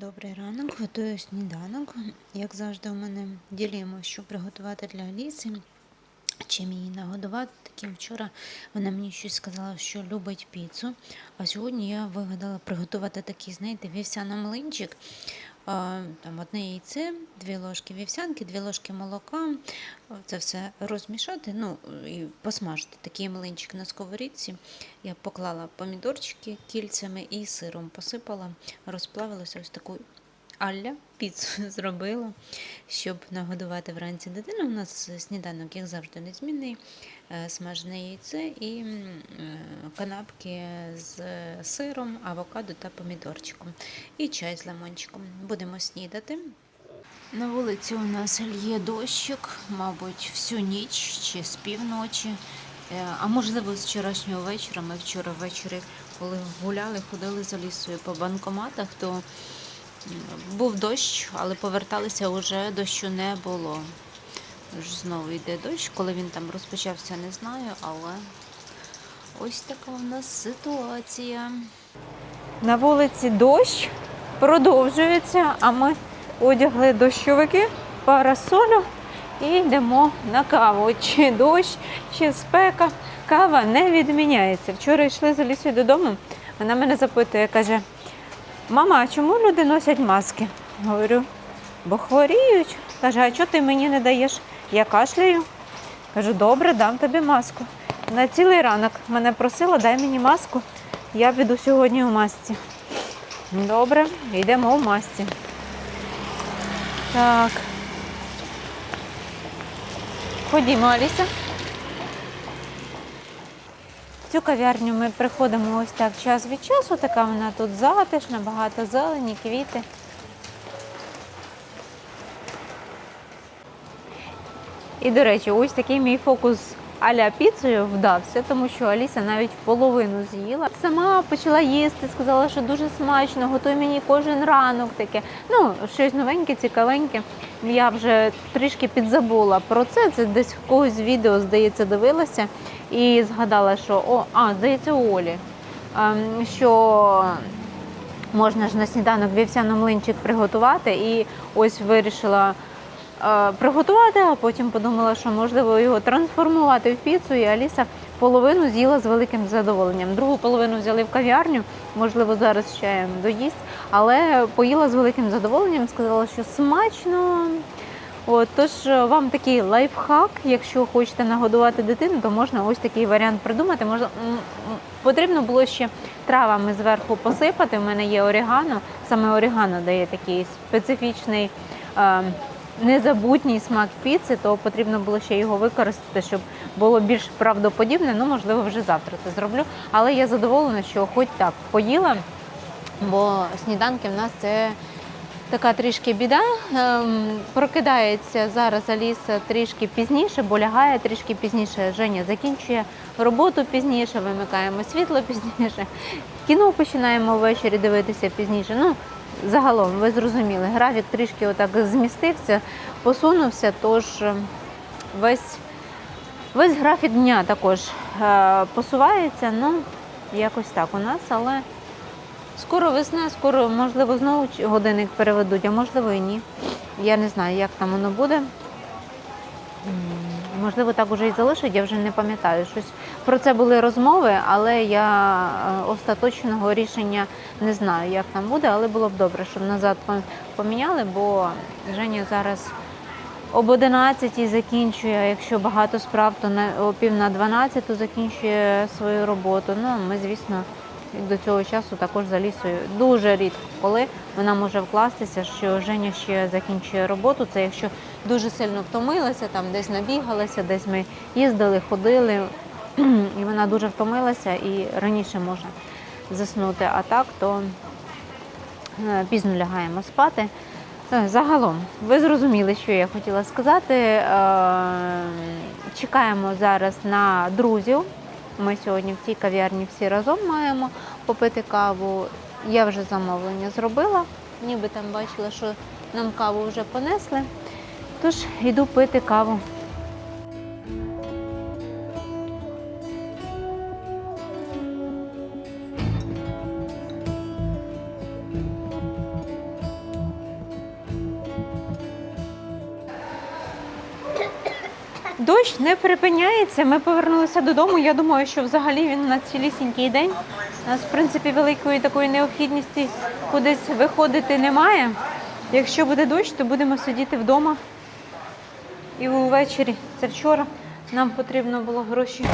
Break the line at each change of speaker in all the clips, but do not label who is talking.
Добрий ранок, готую сніданок. Як завжди, у мене ділимо, що приготувати для Аліси. Чим її нагодувати. Таким вчора вона мені щось сказала, що любить піцу. А сьогодні я вигадала приготувати такий, знаєте, вівсяний млинчик. Там одне яйце, дві ложки вівсянки, дві ложки молока. Це все розмішати, ну і посмажити такий млинчик на сковорідці. Я поклала помідорчики кільцями і сиром посипала, розплавилася ось таку Алля піцу зробила, щоб нагодувати вранці дитину. У нас сніданок, як завжди, незмінний, е, смажене яйце і е, канапки з сиром, авокадо та помідорчиком. І чай з лимончиком. Будемо снідати. На вулиці у нас лє дощик, мабуть, всю ніч чи з півночі. Е, А можливо, з вчорашнього вечора. Ми вчора ввечері, коли гуляли, ходили за лісою по банкоматах, то був дощ, але поверталися вже дощу не було. Тож знову йде дощ. Коли він там розпочався, не знаю, але ось така у нас ситуація.
На вулиці дощ продовжується, а ми одягли дощовики, парасолю і йдемо на каву. Чи дощ, чи спека. Кава не відміняється. Вчора йшли за лісою додому. Вона мене запитує, каже: Мама, а чому люди носять маски? Говорю, бо хворіють. Каже, а чого ти мені не даєш? Я кашляю. Кажу, добре, дам тобі маску. На цілий ранок мене просила, дай мені маску. Я піду сьогодні у масці. Добре, йдемо у масці. Так. Ходімо, Аліса. Цю кав'ярню ми приходимо ось так час від часу. Така вона тут затишна, багато зелені, квіти. І, до речі, ось такий мій фокус аля піцею вдався, тому що Аліса навіть половину з'їла. Сама почала їсти, сказала, що дуже смачно, готуй мені кожен ранок таке. Ну, щось новеньке, цікавеньке. Я вже трішки підзабула про це. Це десь в когось з відео, здається, дивилася і згадала, що о, а, здається, у Олі. ем, Що можна ж на сніданок вівсяний млинчик приготувати, і ось вирішила приготувати, а потім подумала, що можливо його трансформувати в піцу. І Аліса половину з'їла з великим задоволенням. Другу половину взяли в кав'ярню, можливо, зараз чаєм доїсть, але поїла з великим задоволенням, сказала, що смачно. От, тож е, вам такий лайфхак, якщо хочете нагодувати дитину, то можна ось такий варіант придумати. Можна, потрібно було ще травами зверху посипати. У мене є орігано. Саме орігано дає такий специфічний. Е, Незабутній смак піци, то потрібно було ще його використати, щоб було більш правдоподібне. Ну, можливо, вже завтра це зроблю. Але я задоволена, що хоч так поїла, бо сніданки в нас це така трішки біда. Ем, прокидається зараз Аліса трішки пізніше, бо лягає трішки пізніше. Женя закінчує роботу пізніше, вимикаємо світло пізніше. Кіно починаємо ввечері дивитися пізніше. Ну, загалом, ви зрозуміли, графік трішки отак змістився, посунувся, тож е, весь, весь графік дня також е, посувається. Ну, якось так у нас, але. Скоро весна, скоро, можливо, знову годинник переведуть, а можливо і ні. Я не знаю, як там воно буде. Можливо, так уже і залишать, я вже не пам'ятаю. Щось про це були розмови, але я е, остаточного рішення не знаю, як там буде, але було б добре, щоб назад поміняли, бо Женя зараз об 11 закінчує, якщо багато справ, то на о пів на 12 закінчує свою роботу. Ну, ми, звісно, до цього часу також за лісою дуже рідко, коли вона може вкластися, що Женя ще закінчує роботу. Це якщо дуже сильно втомилася, там десь набігалася, десь ми їздили, ходили, і вона дуже втомилася і раніше може заснути. А так, то е, пізно лягаємо спати. Е, Загалом, ви зрозуміли, що я хотіла сказати. Е, Чекаємо зараз на друзів. Ми сьогодні в цій кав'ярні всі разом маємо попити каву. Я вже замовлення зробила, ніби там бачила, що нам каву вже понесли. Тож йду пити каву.
Дощ не припиняється. Ми повернулися додому. Я думаю, що взагалі він на цілісінький день. У нас, в принципі, великої такої необхідності кудись виходити немає. Якщо буде дощ, то будемо сидіти вдома. І увечері, це вчора, нам потрібно було гроші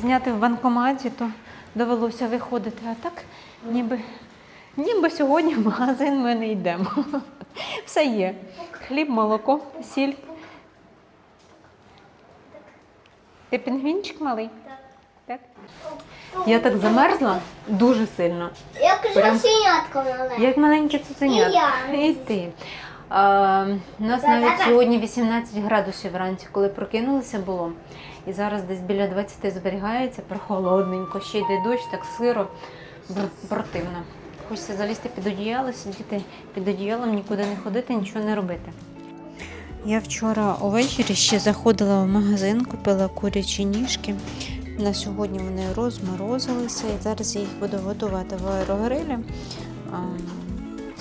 зняти в банкоматі, то довелося виходити. А так, ніби, ніби сьогодні в магазин ми не йдемо. Все є. Хліб, молоко, сіль. Ти пінгвінчик малий? Так. Я так замерзла дуже сильно.
Як
Прям-
жовсінятко мале.
Як маленьке цуценятко.
І я.
І ти. А, у нас навіть сьогодні 18 градусів вранці, коли прокинулися було. І зараз десь біля 20 зберігається, прохолодненько, ще йде дощ, так сиро, противно. Хочеться залізти під одіяло, сидіти під одіялом, нікуди не ходити, нічого не робити.
Я вчора увечері ще заходила в магазин, купила курячі ніжки. На сьогодні вони розморозилися і зараз я їх буду готувати в аерогрилі.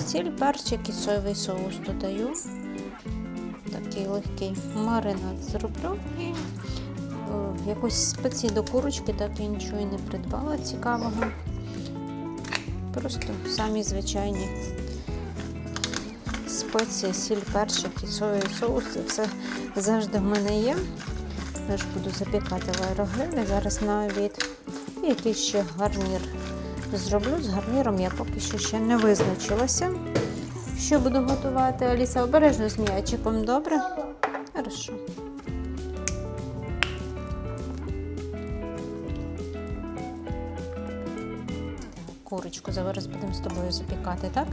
Сіль, перчик і соєвий соус додаю. Такий легкий маринад зроблю. І е, якось спеції до курочки, так я нічого і не придбала цікавого. Просто самі звичайні спеції, сіль, перчик і соєвий соус. Це все завжди в мене є. Теж буду запікати в аерогрилі. Зараз на обід. І якийсь ще гарнір зроблю. З гарніром я поки що ще не визначилася. Що буду готувати? Аліса, обережно з м'ячиком, добре? Хорошо. Курочку зараз будемо з тобою запікати? Так.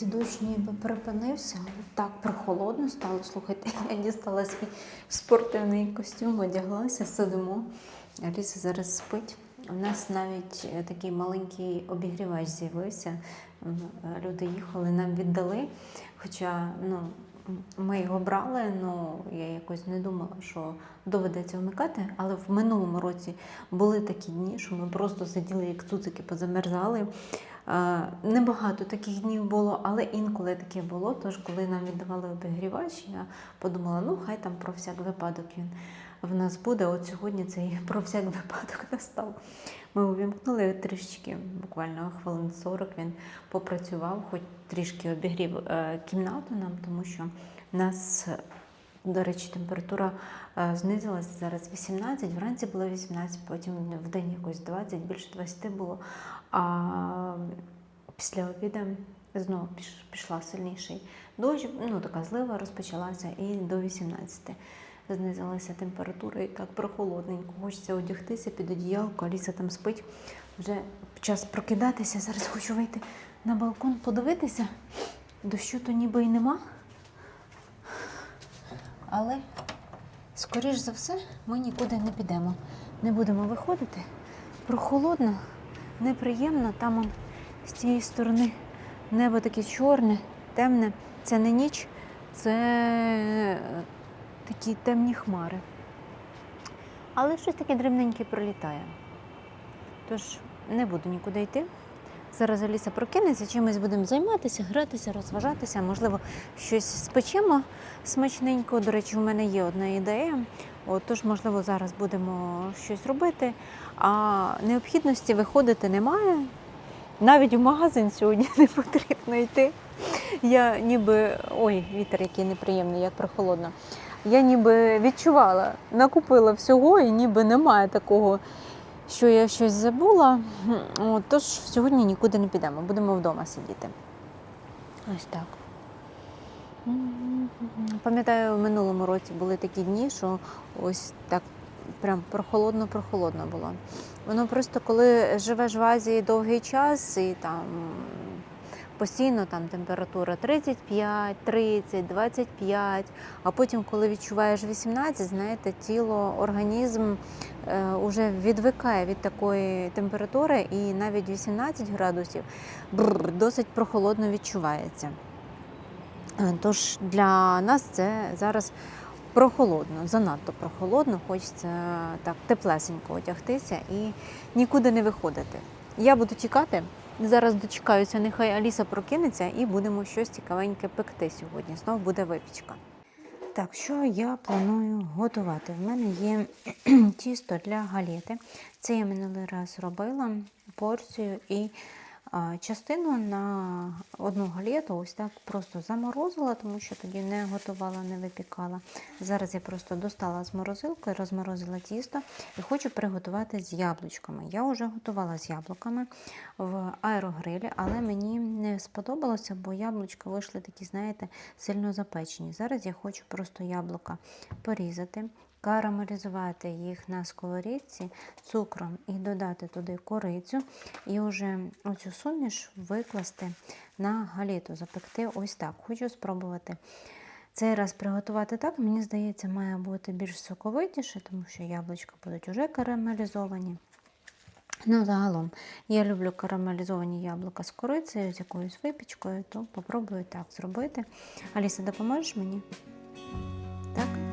Вулиці дощ ніби припинився, так прохолодно стало. Слухайте, я дістала свій спортивний костюм, одяглася, сидимо. Аліса зараз спить. У нас навіть е, такий маленький обігрівач з'явився. Люди їхали, нам віддали. Хоча ну, ми його брали, ну я якось не думала, що доведеться вмикати. Але в минулому році були такі дні, що ми просто сиділи як цуцики, позамерзали. Небагато таких днів було, але інколи таке було. Тож, коли нам віддавали обігрівач, я подумала, ну хай там про всяк випадок він в нас буде. От сьогодні цей про всяк випадок настав. Ми увімкнули трішечки, буквально хвилин 40 він попрацював, хоч трішки обігрів е, кімнату нам, тому що нас, до речі, температура знизилася зараз 18, вранці було 18, потім в день якось 20, більше 20 було. А після обіду знову пішла сильніший дощ, ну така злива розпочалася і до 18 знизилася температура і так прохолодненько. Хочеться одягтися під одіялко, Аліса там спить. Вже час прокидатися. Зараз хочу вийти на балкон, подивитися. Дощу то ніби й нема. Але, скоріш за все, ми нікуди не підемо. Не будемо виходити. Прохолодно, неприємно. Там он, з цієї сторони небо таке чорне, темне. Це не ніч, це е, такі темні хмари. Але щось таке дрібненьке пролітає. Тож не буду нікуди йти. Зараз Аліса прокинеться, чимось будемо займатися, гратися, розважатися. Можливо, щось спечемо смачненько. До речі, у мене є одна ідея.
От, тож, можливо, зараз будемо щось робити, а необхідності виходити немає. Навіть в магазин сьогодні не потрібно йти. Я ніби. Ой, вітер який неприємний, як прохолодно. Я ніби відчувала, накупила всього, і ніби немає такого, що я щось забула. От, тож сьогодні нікуди не підемо, будемо вдома сидіти. Ось так. Пам'ятаю, в минулому році були такі дні, що ось так прям прохолодно-прохолодно було. Воно просто коли живеш в Азії довгий час і там постійно там температура 35, 30, 25, а потім, коли відчуваєш 18, знаєте, тіло, організм е, уже відвикає від такої температури, і навіть 18 градусів бррр, досить прохолодно відчувається. Е, Тож для нас це зараз прохолодно, занадто прохолодно, хочеться так теплесенько одягтися і нікуди не виходити. Я буду тікати. Зараз дочекаюся, нехай Аліса прокинеться і будемо щось цікавеньке пекти сьогодні. Знов буде випічка.
Так, що я планую готувати? В мене є тісто для галети. Це я минулий раз робила порцію і частину на одну галету ось так просто заморозила, тому що тоді не готувала, не випікала. Зараз я просто достала з морозилки, розморозила тісто і хочу приготувати з яблучками. Я вже готувала з яблуками в аерогрилі, але мені не сподобалося, бо яблучка вийшли такі, знаєте, сильно запечені. Зараз я хочу просто яблука порізати, карамелізувати їх на сковорідці цукром і додати туди корицю, і вже оцю суміш викласти на галету, запекти ось так. Хочу спробувати. Цей раз приготувати так, мені здається, має бути більш соковитіше, тому що яблучка будуть вже карамелізовані. Ну, загалом, я люблю карамелізовані яблука з корицею, з якоюсь випічкою, то попробую так зробити. Аліса, допоможеш мені? Так?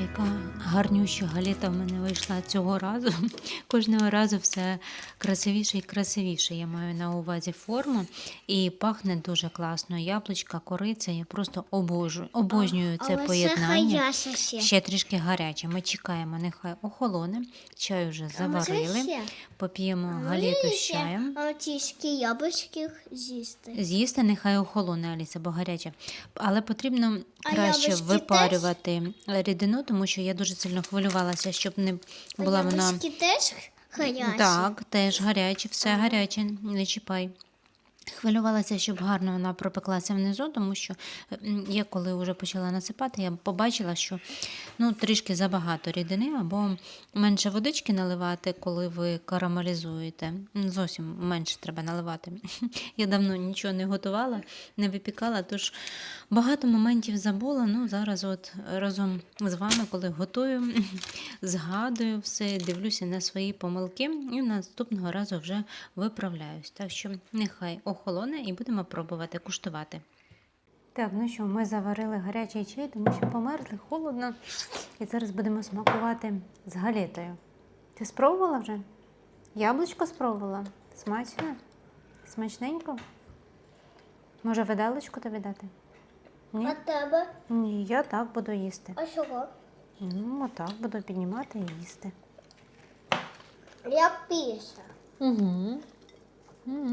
没关 гарнюща галета в мене вийшла цього разу. Кожного разу все красивіше і красивіше. Я маю на увазі форму. І пахне дуже класно. Яблучка, кориця. Я просто обожнюю, обожнюю це
Але
поєднання.
Ще ще.
Трішки гаряче. Ми чекаємо, нехай охолоне. Чай вже заварили. Поп'ємо галету з чаєм.
Тішки яблучки з'їсти.
З'їсти нехай охолоне, Аліса, бо гаряче. Але потрібно краще випарювати рідину, тому що я дуже сильно хвилювалася, щоб не була вона.
Теж гарячі?
Так, теж гаряче, все гаряче, не чіпай. Хвилювалася, щоб гарно вона пропеклася внизу, тому що я коли вже почала насипати, я побачила, що ну, трішки забагато рідини або менше водички наливати, коли ви карамелізуєте. Зовсім менше треба наливати. Я давно нічого не готувала, не випікала, тож багато моментів забула. Ну, зараз от разом з вами, коли готую, згадую все, дивлюся на свої помилки і наступного разу вже виправляюсь. Так що нехай охолоне і будемо пробувати куштувати. Так, ну що, ми заварили гарячий чай, тому що померзли, холодно. І зараз будемо смакувати з галетою. Ти спробувала вже? Яблучко спробувала? Смачно? Смачненько? Може, виделочку тобі дати? Ні?
А тебе?
Ні, я так буду їсти.
А чого?
Ну, отак буду піднімати і їсти.
Я піша.
Угу. Угу.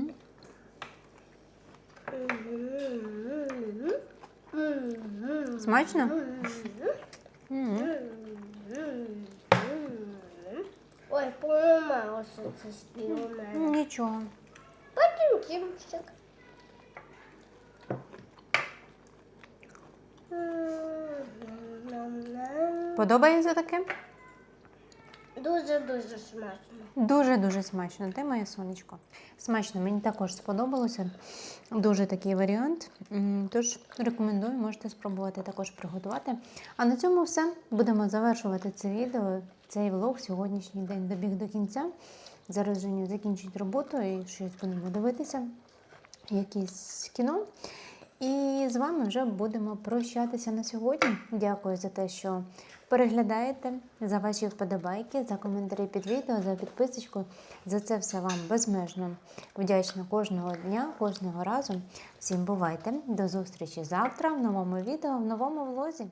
Смачно?
Ой, поламалося це спів у мене.
Нічого.
Потім кімчик.
Подобається таке?
Дуже-дуже смачно.
Дуже-дуже смачно. Ти моє сонечко. Смачно, мені також сподобалося. Дуже такий варіант. Тож рекомендую, можете спробувати також приготувати. А на цьому все. Будемо завершувати це відео. Цей влог сьогоднішній день добіг до кінця. Зараз Женя закінчить роботу і щось будемо дивитися. Якесь кіно. І з вами вже будемо прощатися на сьогодні. Дякую за те, що переглядаєте, за ваші вподобайки, за коментарі під відео, за підписочку. За це все вам безмежно вдячна кожного дня, кожного разу. Всім бувайте! До зустрічі завтра в новому відео, в новому влозі.